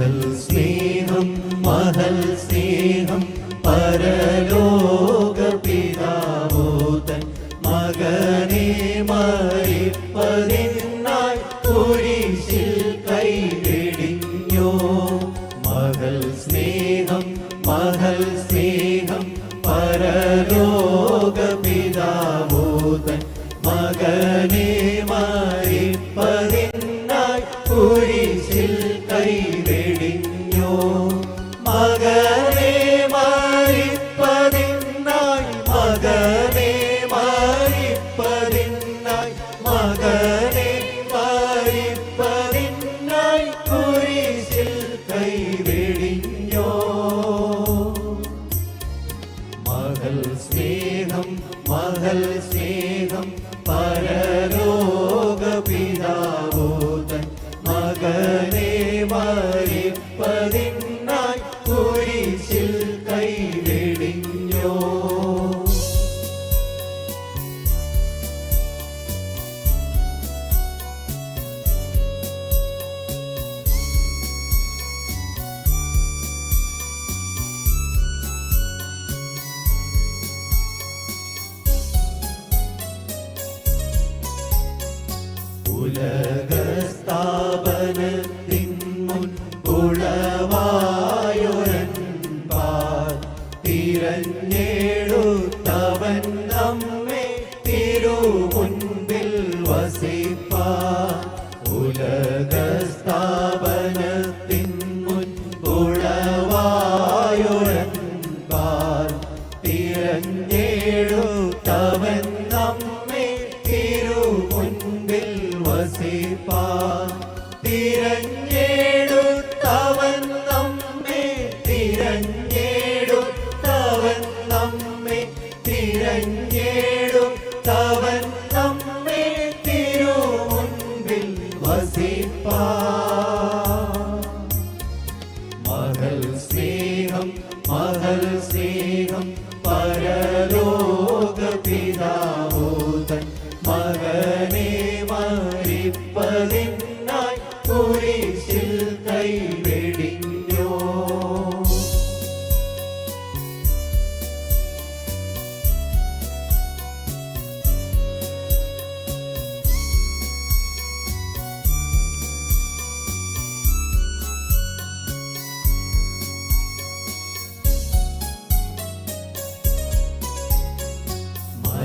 മഹൽ സ്നേഹം മഹൽ സ്നേഹം പരലോക പിതാവോതൻ മകനെ മരിപ്പതിനായി കൈവെടിഞ്ഞോ ഉലകസ്ഥാപനത്തിൻ മുൻ തിരഞ്ഞെടുത്തവൻ നമ്മെ തിരുമുൻപിൽ വസിപ്പ. ഉലകസ്ഥാപനത്തിൻ മുൻ ഉളവായൊരൻപാൽ തിരഞ്ഞെടുത്തവൻ നമ്മെ തിരുമുൻപിൽ വസിപ്പ തിരഞ്ഞെടുത്തവൻ സ്നേഹം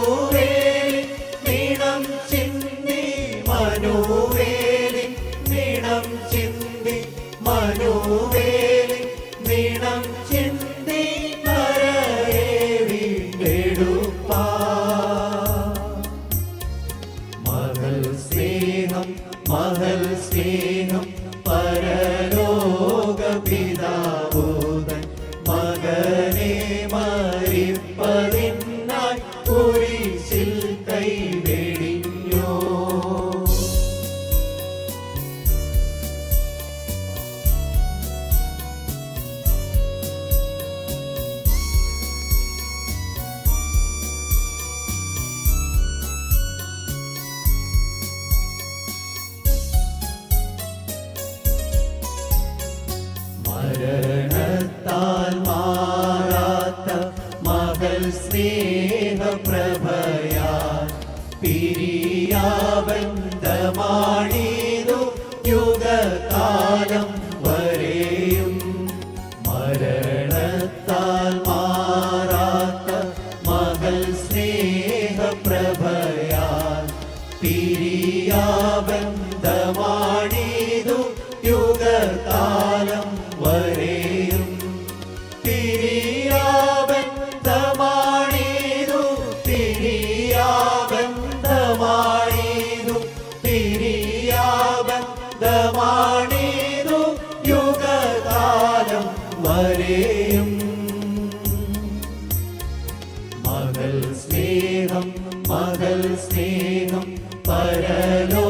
മനോവേലിൻ നീണം ചിന്തി മനോവേലിൻ നീണം ചിന്തി മനോവേലിൻ നീണം ചിന്തി നരരെ വീണ്ടെടുപ്പാൻ മകൾ സ്നേഹം മകൾ സ്നേഹം പരലോക മരണത്താൽ മാറാത്ത മകൾ സ്നേഹപ്രഭയാൽ പിരിയാബന്ധമാണീതു യുഗകാലം വരെയും. മരണത്താൽ മാറാത്ത മകൾ സ്നേഹപ്രഭയാൽ പിരിയാബന്ധമാണിതു ആരെയും മകൾ സ്നേഹം മകൾ സ്നേഹം പരലോ